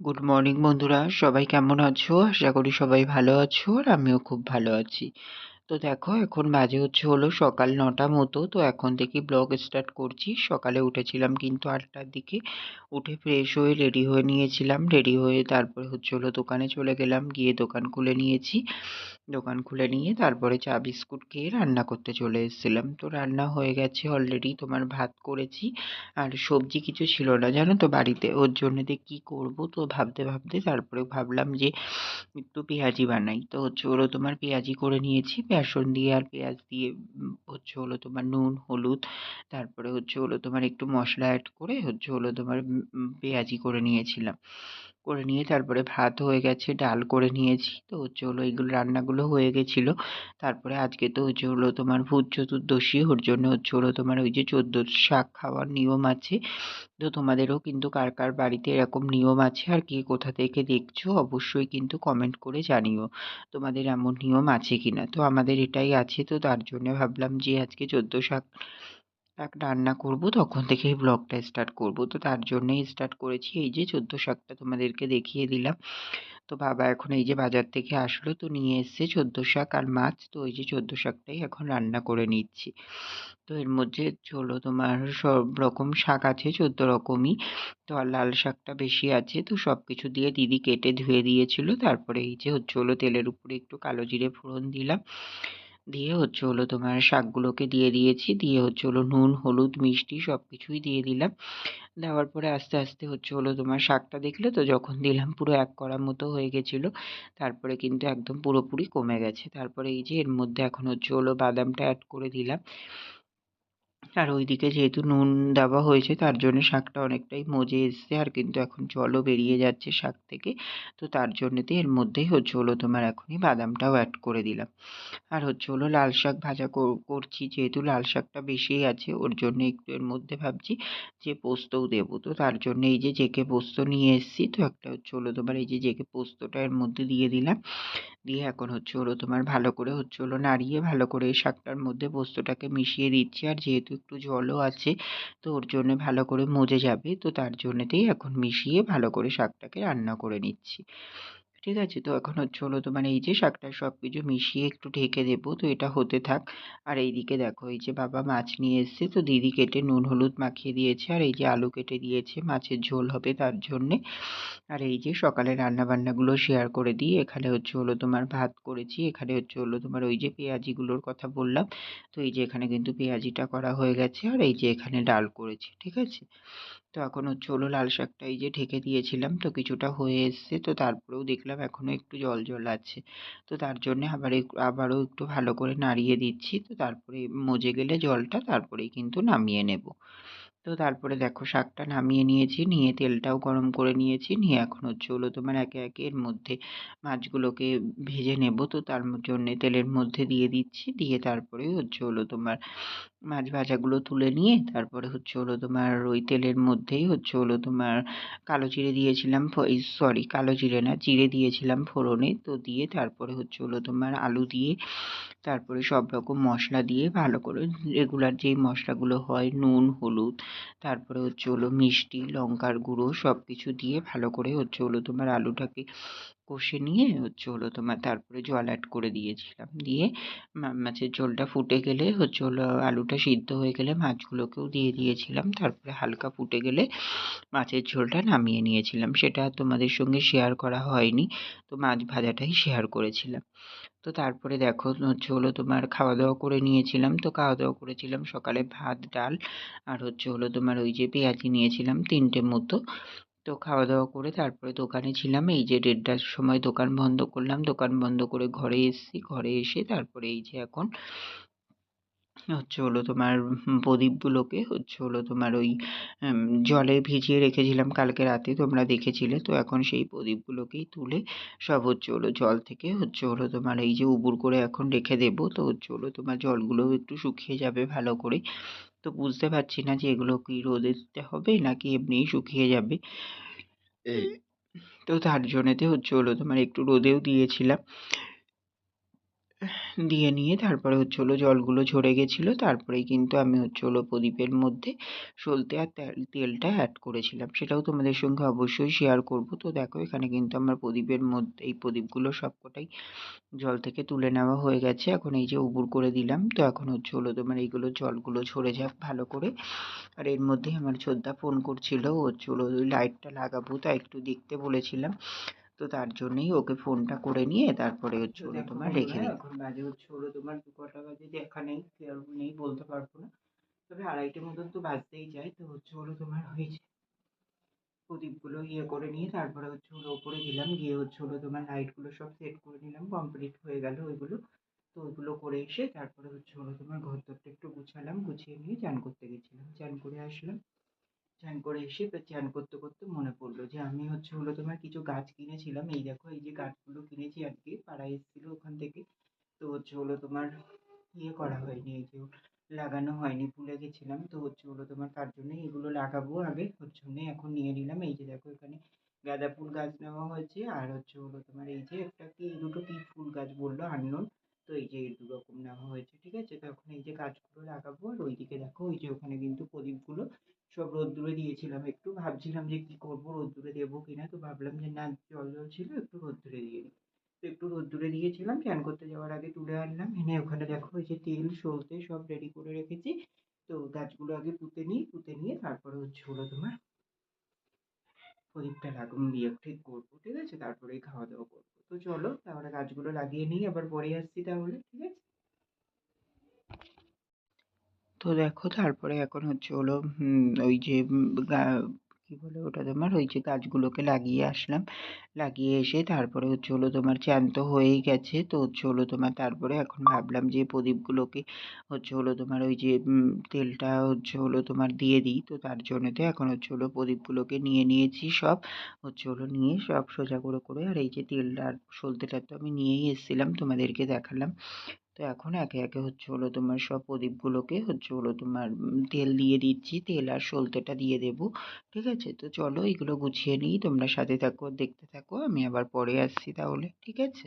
Good morning বন্ধুরা। সবাই কেমন আছো? আশা করি সবাই ভালো আছো আর আমিও খুব ভালো আছি। তো দেখো, এখন বাজে হচ্ছে হলো সকাল নটা মতো। তো এখন থেকে ব্লগ স্টার্ট করছি। সকালে উঠেছিলাম কিন্তু আটটার দিকে। উঠে ফ্রেশ হয়ে রেডি হয়ে নিয়েছিলাম। রেডি হয়ে তারপরে হচ্ছে হলো দোকানে চলে গেলাম। গিয়ে দোকান খুলে নিয়েছি। দোকান খুলে নিয়ে তারপরে চা বিস্কুট খেয়ে রান্না করতে চলে এসেছিলাম। তো রান্না হয়ে গেছে অলরেডি তোমার ভাত করেছি আর সবজি কিছু ছিল না, জানো তো বাড়িতে। ওর জন্য দিয়ে কী করব তো ভাবতে ভাবতে তারপরে ভাবলাম যে একটু পেঁয়াজি বানাই। তো হচ্ছে হলো তোমার পেঁয়াজি করে নিয়েছি, বেসন দিয়ে আর পেঁয়াজ দিয়ে হচ্ছে হলো তোমার নুন, হলুদ, তারপরে হচ্ছে হলো তোমার একটু মশলা অ্যাড করে হচ্ছে হলো তোমার পেঁয়াজি করে নিয়েছিলাম। করে নিয়ে তারপরে ভাত হয়ে গেছে, ডাল করে নিয়েছি। তো হচ্ছে হলো এইগুলো রান্নাগুলো হয়ে গেছিল। তারপরে আজকে তো হচ্ছে হলো তোমার ভূত চতুর্দশী, ওর জন্য হচ্ছে হলো তোমার ওই যে চোদ্দ শাক খাওয়ার নিয়ম আছে। তো তোমাদেরও কিন্তু কার কার বাড়িতে এরকম নিয়ম আছে আর কে কোথা থেকে দেখছ অবশ্যই কিন্তু কমেন্ট করে জানিও, তোমাদের এমন নিয়ম আছে কি না তো আমাদের এটাই আছে, তো তার জন্য ভাবলাম যে আজকে চোদ্দ শাক শাক রান্না করব, তখন থেকেই ব্লগটা স্টার্ট করব। তো তার জন্যই স্টার্ট করেছি এই যে চোদ্দ শাকটা তোমাদেরকে দেখিয়ে দিলাম। তো বাবা এখন এই যে বাজার থেকে আসলো, তো নিয়ে এসছে চোদ্দ শাক আর মাছ। তো ওই যে চোদ্দ শাকটাই এখন রান্না করে নিচ্ছি। তো এর মধ্যে হলো তোমার সব রকম শাক আছে, চোদ্দ রকমই। তো আর লাল শাকটা বেশি আছে, তো সব কিছু দিয়ে দিদি কেটে ধুয়ে দিয়েছিল। তারপরে এই যে হচ্ছে হলো তেলের উপরে একটু কালো জিরে ফোড়ন দিলাম। দিয়ে হচ্ছে হলো তোমার শাকগুলোকে দিয়ে দিয়েছি। দিয়ে হচ্ছে হলো নুন, হলুদ, মিষ্টি সব কিছুই দিয়ে দিলাম। দেওয়ার পরে আস্তে আস্তে হচ্ছে হলো তোমার শাকটা দেখলে তো যখন দিলাম পুরো এক করার মতো হয়ে গেছিল। তারপরে কিন্তু একদম পুরোপুরি কমে গেছে। তারপরে এই যে এর মধ্যে এখন হচ্ছে হলো বাদামটা অ্যাড করে দিলাম। আর ওইদিকে যেহেতু নুন দেওয়া হয়েছে, তার জন্য শাকটা অনেকটাই মজে এসছে। আর কিন্তু এখন জলও বেরিয়ে যাচ্ছে শাক থেকে, তো তার জন্যতে এর মধ্যেই হচ্ছে হলো তোমার এখনই বাদামটাও অ্যাড করে দিলাম। আর হচ্ছে হলো লাল শাক ভাজা করছি, যেহেতু লাল শাকটা বেশিই আছে, ওর জন্য একটু এর মধ্যে ভাবছি যে পোস্তও দেবো। তো তার জন্য এই যে জেকে পোস্ত নিয়ে এসেছি, তো একটা হচ্ছে হলো তোমার এই যে জেকে পোস্তটা এর মধ্যে দিয়ে দিলাম। দিয়ে এখন হচ্ছে হলো তোমার ভালো করে হচ্ছে হলো নাড়িয়ে ভালো করে এই শাকটার মধ্যে পোস্তটাকে মিশিয়ে দিচ্ছি। আর যেহেতু একটু জলও আছে, তো ওর জন্য ভালো করে মজে যাবে, তো তার জন্যতেই এখন মিশিয়ে ভালো করে শাকটাকে রান্না করে নিচ্ছি। ঠিক আছে? তো এখন হচ্ছে হলো তোমার এই যে শাকটা সব কিছু মিশিয়ে একটু ঢেকে দেবো, তো এটা হতে থাক। আর এইদিকে দেখো, এই যে বাবা মাছ নিয়ে এসছে, তো দিদি কেটে নুন, হলুদ মাখিয়ে দিয়েছে, আর এই যে আলু কেটে দিয়েছে, মাছের ঝোল হবে তার জন্যে। আর এই যে সকালে রান্নাবান্নাগুলো শেয়ার করে দিই, এখানে হচ্ছে হলো তোমার ভাত করেছি, এখানে হচ্ছে হলো তোমার ওই যে পেঁয়াজিগুলোর কথা বললাম। তো এই যে এখানে কিন্তু পেঁয়াজিটা করা হয়ে গেছে, আর এই যে এখানে ডাল করেছি, ঠিক আছে? তো এখন হচ্ছে হলো লাল শাকটা এই যে ঢেকে দিয়েছিলাম, তো কিছুটা হয়ে এসছে, তো তারপরেও দেখলাম এখনও একটু জল জল আছে। তো তার জন্যে আবার আবারও একটু ভালো করে নাড়িয়ে দিচ্ছি, তো তারপরে মজে গেলে জলটা তারপরেই কিন্তু নামিয়ে নেব। তো তারপরে দেখো শাকটা নামিয়ে নিয়েছি, নিয়ে তেলটাও গরম করে নিয়েছি, নিয়ে এখন হচ্ছে হলো তোমার একে একে এর মধ্যে মাছগুলোকে ভেজে নেব। তো তার জন্যে তেলের মধ্যে দিয়ে দিচ্ছি, দিয়ে তারপরে হচ্ছে হলো তোমার মাছ ভাজাগুলো তুলে নিয়ে তারপরে হচ্ছে হলো তোমার ওই তেলের মধ্যেই হচ্ছে হলো তোমার কালো জিরে দিয়েছিলাম সরি কালো জিরে না, জিরে দিয়েছিলাম ফোড়নে। তো দিয়ে তারপরে হচ্ছে হলো তোমার আলু দিয়ে তারপরে সব রকম মশলা দিয়ে ভালো করে রেগুলার যেই মশলাগুলো হয় নুন, হলুদ তারপরে হচ্ছে হলো মিষ্টি, লঙ্কার গুঁড়ো সব কিছু দিয়ে ভালো করে হচ্ছে হলো তোমার আলুটাকে কষে নিয়ে হচ্ছে হলো তোমার তারপরে জল অ্যাড করে দিয়েছিলাম। দিয়ে মাছের ঝোলটা ফুটে গেলে হচ্ছে হলো আলুটা সিদ্ধ হয়ে গেলে মাছগুলোকেও দিয়ে দিয়েছিলাম। তারপরে হালকা ফুটে গেলে মাছের ঝোলটা নামিয়ে নিয়েছিলাম। সেটা তোমাদের সঙ্গে শেয়ার করা হয়নি, তো মাছ ভাজাটাই শেয়ার করেছিলাম। তো তারপরে দেখো হচ্ছে হলো তোমার খাওয়া দাওয়া করে নিয়েছিলাম। তো খাওয়া দাওয়া করেছিলাম সকালে ভাত, ডাল আর হচ্ছে হলো তোমার ওই যে পেঁয়াজি নিয়েছিলাম, তিনটে মতো। তো খাওয়া দাওয়া করে তারপরে দোকানে ছিলাম। এই যে দেড়টার সময় দোকান বন্ধ করলাম। দোকান বন্ধ করে ঘরে এসেছি। ঘরে এসে তারপরে এই যে এখন হচ্ছে হলো তোমার প্রদীপগুলোকে হচ্ছে হলো তোমার ওই জলে ভিজিয়ে রেখেছিলাম কালকে রাতে তোমরা দেখেছিলে তো এখন সেই প্রদীপগুলোকেই তুলে সব হচ্ছে হলো জল থেকে হচ্ছে হলো তোমার এই যে উবুর করে এখন রেখে দেবো তো হচ্ছে হলো তোমার জলগুলোও একটু শুকিয়ে যাবে ভালো করে। তো বুঝতে পারছি না যে এগুলো কি রোদে দিতে হবে নাকি এমনিই শুকিয়ে যাবে। তো তার জন্যেতে হচ্ছে হলো তোমার একটু রোদেও দিয়েছিলাম। দিয়ে নিয়ে তারপরে হচ্ছে হলো জলগুলো ঝরে গেছিল। তারপরেই কিন্তু আমি হচ্ছে হলো প্রদীপের মধ্যে সলতে আর তেল, তেলটা অ্যাড করেছিলাম। সেটাও তোমাদের সঙ্গে অবশ্যই শেয়ার করব। তো দেখো, এখানে কিন্তু আমার প্রদীপের মধ্যে, এই প্রদীপগুলো সবকটাই জল থেকে তুলে নেওয়া হয়ে গেছে। এখন এই যে উবুর করে দিলাম। তো এখন হচ্ছে হলো তোমার এইগুলো জলগুলো ঝরে যাক ভালো করে। আর এর মধ্যেই আমার ছোদ্দা ফোন করছিল। হচ্ছে হলো লাইটটা লাগাবো তা একটু দেখতে বলেছিলাম। তো তার জন্যই ওকে ফোনটা করে নিয়ে তারপরে হচ্ছে হলো তোমার রেখে দিই এখন বাজে হচ্ছে হলো তোমার দু কটা বাজে দেখা নেই ক্লিয়ার নেই বলতে পারব না। তবে আড়াইটে মতন তো বাজতেই যায় তো হচ্ছে হলো তোমার হয়েছে। প্রদীপগুলো ইয়ে করে নিয়ে তারপরে হচ্ছে হলো ওপরে দিলাম গিয়ে হচ্ছে হলো তোমার লাইটগুলো সব সেট করে নিলাম কমপ্লিট হয়ে গেল ওইগুলো। তো ওইগুলো করে এসে তারপরে হচ্ছে হলো তোমার ঘর দরটা একটু গুছালাম গুছিয়ে নিয়ে চান করতে গেছিলাম। চান করে আসলাম। চান করে এসে চান করতে করতে মনে পড়ল যে আমি হচ্ছে হলো তোমার কিছু গাছ কিনেছিলাম। এই দেখো, এই যে গাছগুলো কিনেছি আজকে পাড়ায় এসেছিল ওখান থেকে। তো হচ্ছে হলো তোমার ইয়ে করা হয়নি, এই যে লাগানো হয়নি ভুলে গেছিলাম। তো হচ্ছে হলো তোমার তার জন্যই এগুলো লাগাবো আগে, ওর জন্যই এখন নিয়ে নিলাম। এই যে দেখো, এখানে গাঁদা ফুল গাছ নেওয়া হয়েছে। আর হচ্ছে হলো তোমার এই যে একটা কি, দুটো কি ফুল গাছ বলল, আননোন। তো এই যে দু রকম নেওয়া হয়েছে, ঠিক আছে? তো এখন এই যে গাছগুলো লাগাবো। আর ওইদিকে দেখো, ওই যে ওখানে কিন্তু প্রদীপগুলো সব রোদ্দুরে দিয়েছিলাম, একটু ভাবছিলাম যে কী করব, রোদ্দুরে দেবো কি না তো ভাবলাম যে না, জল জল ছিল, একটু রোদ্দুরে দিয়ে দিই। তো একটু রোদ্দুরে দিয়েছিলাম, স্নান করতে যাওয়ার আগে তুলে আনলাম, এনে ওখানে দেখো ওই যে তেল সলতে সব রেডি করে রেখেছি। তো গাছগুলো আগে পুঁতে নিই, পুঁতে নিয়ে তারপরে হচ্ছে হলো তোমার প্রদীপটা লাগুন দিয়ে ঠিক করব, ঠিক আছে? তারপরেই খাওয়া দাওয়া করব। তো চলো, তাহলে গাছগুলো লাগিয়ে নিই, আবার পরে আসছি তাহলে, ঠিক আছে? তো দেখো তারপরে এখন হচ্ছে হলো ওই যে কী বলে ওটা তোমার? ওই যে গাছগুলোকে লাগিয়ে আসলাম। লাগিয়ে এসে তারপরে হচ্ছে হলো তোমার চ্যান তো হয়েই গেছে। তো হচ্ছে হলো তোমার তারপরে এখন ভাবলাম যে প্রদীপগুলোকে হচ্ছে হলো তোমার ওই যে তেলটা হচ্ছে হলো তোমার দিয়ে দিই। তো তার জন্যতে এখন হচ্ছে হলো প্রদীপগুলোকে নিয়ে নিয়েছি সব। হচ্ছে হলো নিয়ে সব সোজা করে করে আর এই যে তেলটা আর সলতেটা তো আমি নিয়েই এসেছিলাম, তোমাদেরকে দেখালাম। তো এখন একে একে হচ্ছে হলো তোমার সব প্রদীপগুলোকে হচ্ছে হলো তোমার তেল দিয়ে দিচ্ছি। তেল আর সলতেটা দিয়ে দেবো, ঠিক আছে? তো চলো এগুলো গুছিয়ে নিই, তোমরা সাথে থাকো, দেখতে থাকো, আমি আবার পরে আসছি তাহলে, ঠিক আছে?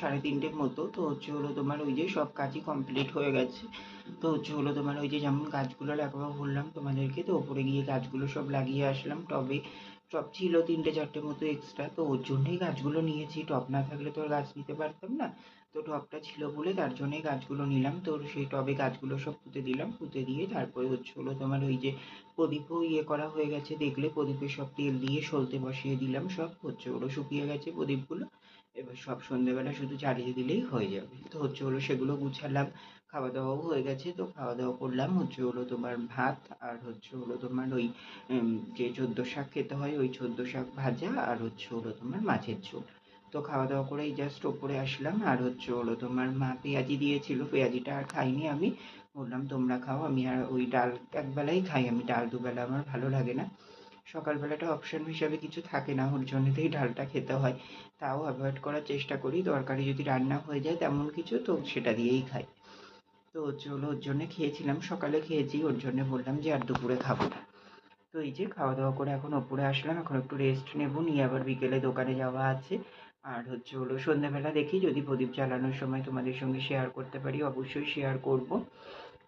সাড়ে তিনটের মতো। তো হচ্ছে হলো তোমার ওই যে সব কাজই কমপ্লিট হয়ে গেছে। তো হচ্ছে হলো তোমার ওই যে যেমন গাছগুলো লাগাবো বললাম তোমাদেরকে, তো ওপরে গিয়ে গাছগুলো সব লাগিয়ে আসলাম। টবে টব ছিল তিনটে চারটে মতো এক্সট্রা তো ওর জন্যই গাছগুলো নিয়েছি। টব না থাকলে তো আর গাছ নিতে পারতাম না। তো টবটা ছিল বলে তার জন্যই গাছগুলো নিলাম। তো সেই টবে গাছগুলো সব পুঁতে দিলাম। পুঁতে দিয়ে তারপরে হচ্ছে হলো তোমার ওই যে প্রদীপও ইয়ে করা হয়ে গেছে। দেখলে প্রদীপে সব তেল দিয়ে সলতে বসিয়ে দিলাম সব। হচ্ছে ওগুলো শুকিয়ে গেছে প্রদীপগুলো। এবার সব সন্ধ্যেবেলা শুধু জ্বালিয়ে দিলেই হয়ে যাবে। তো হচ্ছে হলো সেগুলো গুছালাম খাওয়া দাওয়াও হয়ে গেছে, তো খাওয়া দাওয়া করলাম। হচ্ছে হলো তোমার ভাত আর হচ্ছে হলো তোমার ওই যে চোদ্দ শাক খেতে হয় ওই চোদ্দ শাক ভাজা আর হচ্ছে হলো তোমার মাছের ঝোল। তো খাওয়া দাওয়া করে এই জাস্ট ওপরে আসলাম আর হচ্ছে হলো তোমার মা পেঁয়াজি দিয়েছিল, পেঁয়াজিটা আর খাইনি আমি। বললাম, তোমরা খাও, আমি আর ওই ডাল একবেলাই খাই, আমি ডাল দুবেলা আমার ভালো লাগে না। সকালবেলাটা অপশন হিসাবে কিছু থাকে না। ওর জন্যতেই ডালটা খেতে হয়। তাও অ্যাভয়েড করার চেষ্টা করি। তরকারি যদি রান্না হয়ে যায় তেমন কিছু, তো সেটা দিয়েই খাই। তো হলো ওর জন্য খেয়েছিলাম। সকালে খেয়েছি, ওর জন্য বললাম যে আর দুপুরে খাব না। তো এই যে খাওয়া দাওয়া করে এখন ওপরে আসলাম। এখন একটু রেস্ট নেব। নিয়ে আবার বিকেলে দোকানে যাওয়া আছে। আর হচ্ছে হলো সন্ধ্যাবেলা দেখি যদি প্রদীপ জ্বালানোর সময় তোমাদের সঙ্গে শেয়ার করতে পারি, অবশ্যই শেয়ার করব।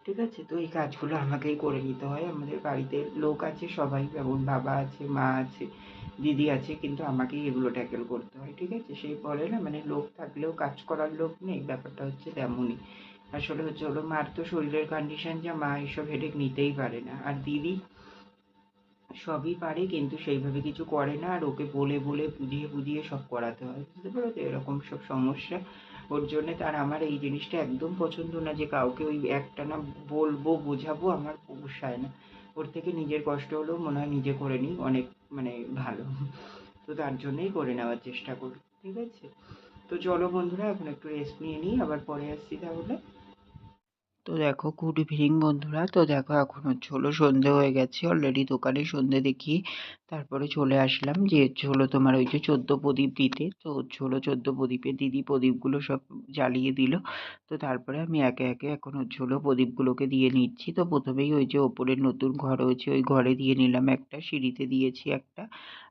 ঠিক আছে? তো এই কাজগুলো আমাকেই করে নিতে হয়। আমাদের বাড়িতে লোক আছে, সবাই। যেমন বাবা আছে, মা আছে, দিদি আছে, কিন্তু আমাকেই এগুলো ট্যাকেল করতে হয়, ঠিক আছে? সেই বলে না মানে লোক থাকলেও, কাজ করার লোক নেই, ব্যাপারটা হচ্ছে তেমনই। আসলে হচ্ছে হলো মার তো শরীরের কন্ডিশন যা, মা এইসব হেডেক নিতেই পারে না। আর দিদি সবই পারে, কিন্তু সেইভাবে কিছু করে না। আর ওকে বলে বলে, বুঝিয়ে বুঝিয়ে সব করাতে হয়। বুঝতে পারো তো এরকম সব সমস্যা। ওর জন্যে তার আমার এই জিনিসটা একদম পছন্দ না যে কাউকে ওই একটা না বলব, বোঝাবো, আমার পোষায় না। ওর থেকে নিজের কষ্ট হলেও মনে হয় নিজে করে নিই, অনেক মানে ভালো। তো তার জন্যই করে নেওয়ার চেষ্টা করি, ঠিক আছে? তো চলো বন্ধুরা, এখন একটু রেস্ট নিয়ে নিই, আবার পরে আসছি তাহলে। তো দেখো গুড ইভিনিং বন্ধুরা। তো দেখো, এখন হচ্ছে হলো সন্ধে হয়ে গেছে। অলরেডি দোকানে সন্ধে দেখিয়ে তারপরে চলে আসলাম যে হচ্ছে হলো তোমার ওই যে চোদ্দ প্রদীপ দিতে। তো হচ্ছে হলো চোদ্দ প্রদীপের দিদি প্রদীপগুলো সব জ্বালিয়ে দিল। তো তারপরে আমি একে একে এখন হচ্ছে হলো প্রদীপগুলোকে দিয়ে নিচ্ছি। তো প্রথমেই ওই যে ওপরের নতুন ঘর হয়েছে, ওই ঘরে দিয়ে নিলাম একটা, সিঁড়িতে দিয়েছি একটা।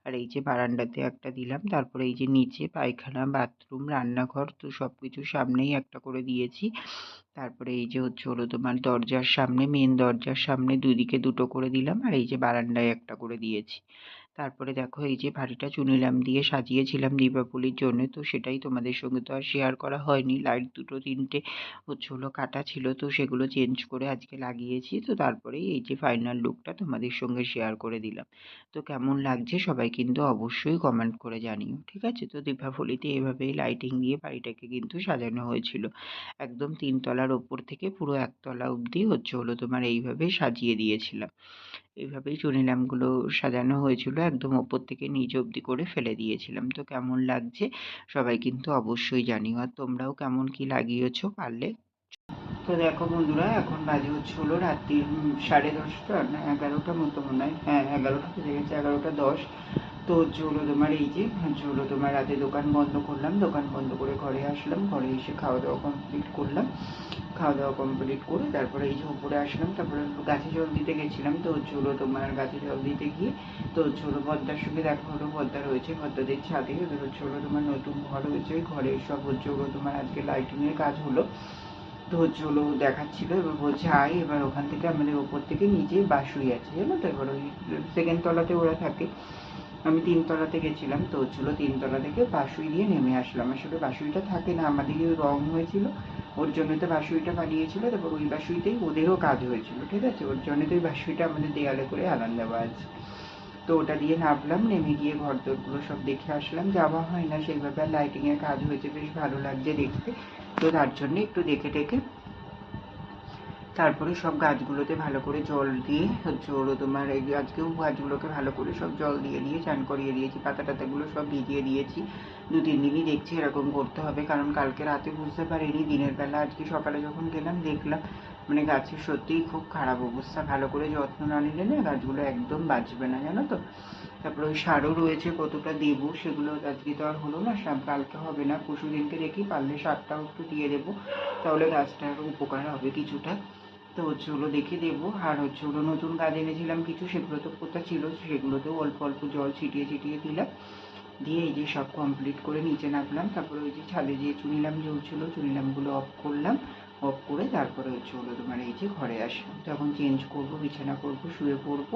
আর এই যে বারান্দাতে একটা দিলাম, তারপরে এই যে নিচে পায়খানা, বাথরুম, রান্নাঘর, তো সব কিছু সামনেই একটা করে দিয়েছি। তারপরে এই যে হচ্ছে হলো তোমার দরজার সামনে মেন দরজার সামনে দুদিকে দুটো করে দিলাম, আর এই যে বারান্দায় একটা করে দিয়েছি। তারপরে দেখো এই যে ভারিটা চুনিলাম দিয়ে সাজিয়েছিলাম দীপাবলির জন্য, তো সেটাই তোমাদের সঙ্গে তো আর শেয়ার করা হয়নি। লাইট দুটো তিনটে হচ্ছে হলো কাটা ছিল, তো সেগুলো চেঞ্জ করে আজকে লাগিয়েছি, তো তারপরেই এই যে ফাইনাল লুকটা তোমাদের সঙ্গে শেয়ার করে দিলাম। তো কেমন লাগছে সবাই কিন্তু অবশ্যই কমেন্ট করে জানিও, ঠিক আছে? তো দীপাবলিতে এভাবেই লাইটিং দিয়ে বাড়িটাকে কিন্তু সাজানো হয়েছিল। একদম তিনতলার ওপর থেকে পুরো একতলা অবধি হচ্ছে হলো তোমার এইভাবে সাজিয়ে দিয়েছিলাম। এইভাবেই চুনি ল্যাম্পগুলো সাজানো হয়েছিল। একদম ওপর থেকে নিচ অবধি করে ফেলে দিয়েছিলাম। তো কেমন লাগছে সবাই কিন্তু অবশ্যই জানিও। আর তোমরাও কেমন কি লাগিয়েছো পারলে? তো দেখো বন্ধুরা, এখন বাজে হচ্ছে হলো রাত্রি সাড়ে দশটা না এগারোটা মতো মনে হয়। হ্যাঁ এগারোটা গেছে, এগারোটা দশ। তো হচ্ছে তোমার এই যে হচ্ছে তোমার রাতে দোকান বন্ধ করলাম, দোকান বন্ধ করে ঘরে আসলাম, ঘরে এসে খাওয়া দাওয়া কমপ্লিট করলাম। খাওয়া দাওয়া কমপ্লিট করে তারপরে এই যে উপরে আসলাম, তারপরে গাছে জল দিতে গেছিলাম, তো হচ্ছে তোমার গাছে জল দিতে গিয়ে, তো হচ্ছে হলো পদ্মার সঙ্গে দেখা হলো, পদ্মা রয়েছে পদ্মাদের ছাদে এবার হচ্ছে তোমার নতুন ঘর হয়েছে, ঘরে সব হচ্ছে তোমার আজকে লাইটিংয়ের কাজ হলো। তো হচ্ছে হলো দেখাচ্ছিল, এবার বলছে, আয়, এবার ওখান থেকে আমাদের ওপর থেকে নিচে বাসুই আছে, জানো তো? এবার ওই সেকেন্ড তলাতে ওরা থাকে। আমি তিনতলাতে গেছিলাম, তো হচ্ছিল তিনতলা থেকে বাসুই দিয়ে নেমে আসলাম। আসলে বাসুইটা থাকে না আমাদের রং হয়েছিল। ওর জন্য তো বাসুইটা বানিয়েছিল, তারপর ওই বাসুইতেই ওদেরও কাজ হয়েছিল, ঠিক আছে? ওর জন্য তো ওই বাসুইটা আমাদের দেয়ালে করে আলান দেওয়া আছে। তো ওটা দিয়ে নামলাম, নেমে গিয়ে ঘর দোরগুলো সব দেখে আসলাম। যাওয়া হয় না, সেইভাবে লাইটিংয়ের কাজ হয়েছে, বেশ ভালো লাগছে দেখতে। তো তার জন্য একটু দেখে টেকে তারপরে সব গাছগুলোতে ভালো করে জল দিয়ে, হচ্ছে ওরও তোমার এই আজকেও গাছগুলোকে ভালো করে সব জল দিয়ে দিয়ে চান করিয়ে দিয়েছি, পাতা টাতাগুলো সব ভিজিয়ে দিয়েছি। দু, তিন দিনই দেখছি এরকম করতে হবে, কারণ কালকে রাতে বুঝতে পারিনি, দিনের বেলা আজকে সকালে যখন গেলাম দেখলাম মানে গাছের সত্যিই খুব খারাপ অবস্থা, ভালো করে যত্ন না নিলে না গাছগুলো একদম বাঁচবে না, জানো তো? তারপরে ওই সারও রয়েছে, কতটা দেবো সেগুলো আজকে তো আর হলো না, সাপ কালকে হবে না পশু দিনকে দেখি, পারলে সারটাও একটু দিয়ে দেবো, তাহলে গাছটার উপকার হবে কিছুটা। তো হচ্ছে দেখে দেবো। আর হচ্ছে হলো নতুন গাছ এনেছিলাম কিছু, সেগুলো তো পোতা ছিল, সেগুলোতেও অল্প অল্প জল ছিটিয়ে ছিটিয়ে দিলাম। দিয়ে এই যে সব কমপ্লিট করে নিচে নামলাম। তারপরে ওই যে ছাদে যে চুনিলাম জ্বলছিলো চুনিলামগুলো অফ করলাম। অফ করে তারপরে হচ্ছে হলো তোমার এই যে ঘরে আসলাম। তো এখন চেঞ্জ করব, বিছানা করব, শুয়ে পড়ব।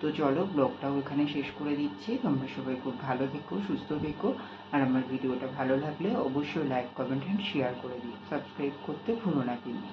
তো চলো ব্লগটাও এখানে শেষ করে দিচ্ছি। তোমরা সবাই খুব ভালো থেকো, সুস্থ থেকো। আর আমার ভিডিওটা ভালো লাগলে অবশ্যই লাইক কমেন্ট অ্যান্ড শেয়ার করে দিও। সাবস্ক্রাইব করতে ভুলো না কিন্তু।